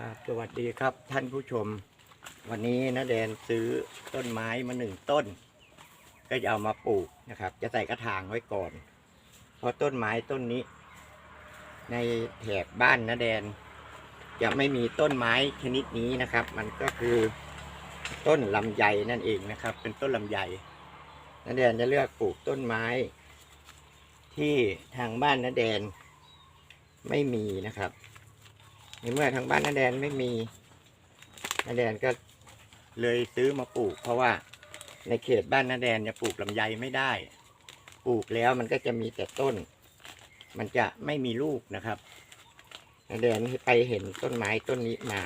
ครับสวัสดีครับท่านผู้ชม วันนี้นะแดนซื้อต้นไม้มาหนึ่งต้น ก็จะเอามาปลูกนะครับ จะใส่กระถางไว้ก่อน เพราะต้นไม้ต้นนี้ ในแถบบ้านนะแดน จะไม่มีต้นไม้ชนิดนี้นะครับ มันก็คือต้นลำไยนั่นเองนะครับ เป็นต้นลำไยนะแดนจะเลือกปลูกต้นไม้ ที่ทางบ้านนะแดนไม่มีนะครับ ในเมื่อทางบ้านนาแดนไม่มีนาแดนก็เลยซื้อมาปลูก เพราะว่าในเขตบ้านนาแดนจะปลูกลำไยไม่ได้ ปลูกแล้วมันก็จะมีแต่ต้น มันจะไม่มีลูกนะครับนาแดนไปเห็นต้นไม้ต้นนี้มา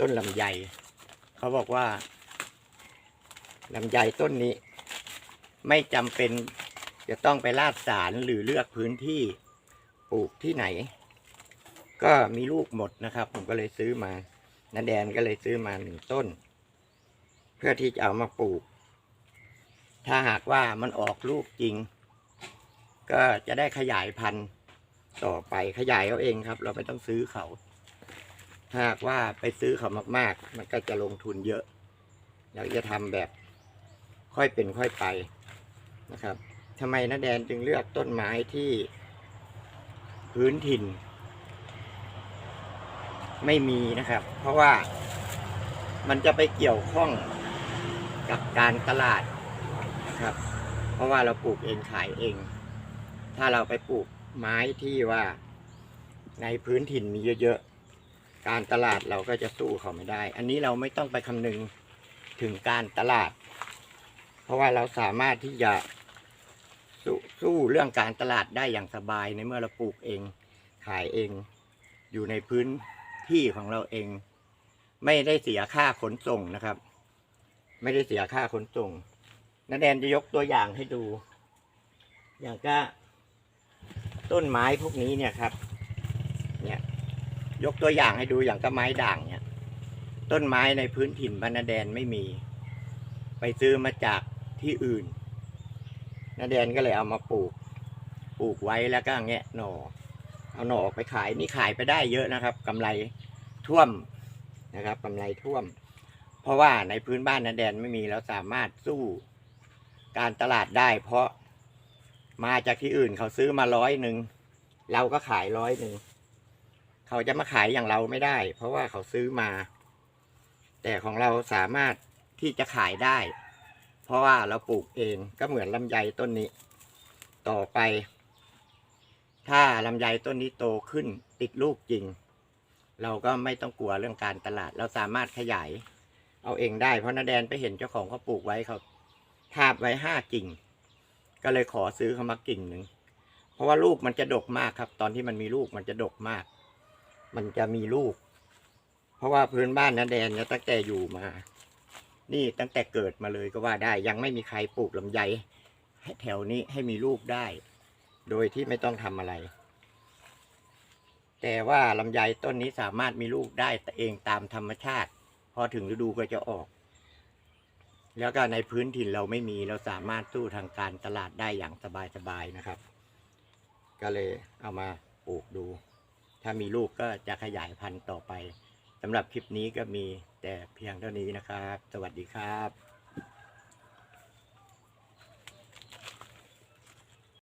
ต้นลำไยเขาบอกว่าลำไยต้นนี้ ไม่จำเป็นจะต้องไปลาดสารหรือเลือกพื้นที่ปลูกที่ไหน ก็มีลูกหมดนะครับ ผมก็เลยซื้อมานาแดนก็เลยซื้อมาหนึ่งต้น เพื่อที่จะเอามาปลูก ถ้าหากว่ามันออกลูกจริง ก็จะได้ขยายพันธุ์ต่อไปขยายเอาเองครับ เราไม่ต้องซื้อเขา ถ้าหากว่าไปซื้อเขามาก ๆ มันก็จะลงทุนเยอะอยากจะทำแบบค่อยเป็นค่อยไปนะครับทำไมนาแดนจึงเลือกต้นไม้ที่พื้นถิ่น ไม่มีนะครับ เพราะว่ามันจะไปเกี่ยวข้องกับการตลาดนะครับ เพราะว่าเราปลูกเองขายเอง ถ้าเราไปปลูกไม้ที่ว่าในพื้นถิ่นมีเยอะๆ การตลาดเราก็จะสู้เขาไม่ได้ อันนี้เราไม่ต้องไปคำนึงถึงการตลาด เพราะว่าเราสามารถที่จะสสู้สู้เรื่องการตลาดได้อย่างสบายในเมื่อเราปลูกเองขายเองอยู่ในพื้น ที่ของเราเอง ไม่ได้เสียค่าขนส่งนะครับ ไม่ได้เสียค่าขนส่งนาแดนจะยกตัวอย่างให้ดู อย่างก็ต้นไม้พวกนี้เนี่ยครับ เนี่ย ยกตัวอย่างให้ดูอย่างก็ไม้ด่างเนี่ย ต้นไม้ในพื้นถิ่นบรรณแดนไม่มี ไปซื้อมาจากที่อื่นนาแดนก็เลยเอามาปลูก ปลูกไว้แล้วก็แงะหน่อ เอาหน่อออกไปขายนี่ขายไปได้เยอะนะครับกำไรท่วมนะครับกำไรท่วม เพราะว่าในพื้นบ้านนาแดนไม่มีแล้วสามารถสู้การตลาดได้ เพราะมาจากที่อื่นเขาซื้อมาร้อยหนึ่งเราก็ขายร้อยหนึ่งเขาจะมาขายอย่างเราไม่ได้ เพราะว่าเขาซื้อมา แต่ของเราสามารถที่จะขายได้ เพราะว่าเราปลูกเองก็เหมือนลำไยต้นนี้ ต่อไป ถ้าลำไยต้นนี้โตขึ้นติดลูกจริง เราก็ไม่ต้องกลัวเรื่องการตลาด เราสามารถขยาย เอาเองได้เพราะนาแดนไปเห็นเจ้าของเขาปลูกไว้เขาทาบไว้ห้ากิ่ง ก็เลยขอซื้อเขามากิ่งหนึ่งเพราะว่าลูกมันจะดกมากครับ ตอนที่มันมีลูกมันจะดกมาก มันจะมีลูก เพราะว่าพื้นบ้านนาแดนเนี่ยตั้งแต่อยู่มา นี่ตั้งแต่เกิดมาเลยก็ว่าได้ยังไม่มีใครปลูกลำไยให้แถวนี้ให้มีลูกได้ โดยที่ไม่ต้องทำอะไร แต่ว่าลำไยต้นนี้สามารถมีลูกได้เองตามธรรมชาติ พอถึงฤดูก็จะออก แล้วก็ในพื้นถิ่นเราไม่มีเราสามารถสู้ทางการตลาดได้อย่างสบายๆนะครับ ก็เลยเอามาปลูกดู ถ้ามีลูกก็จะขยายพันธุ์ต่อไปสำหรับคลิปนี้ก็มีแต่เพียงเท่านี้นะครับ สวัสดีครับ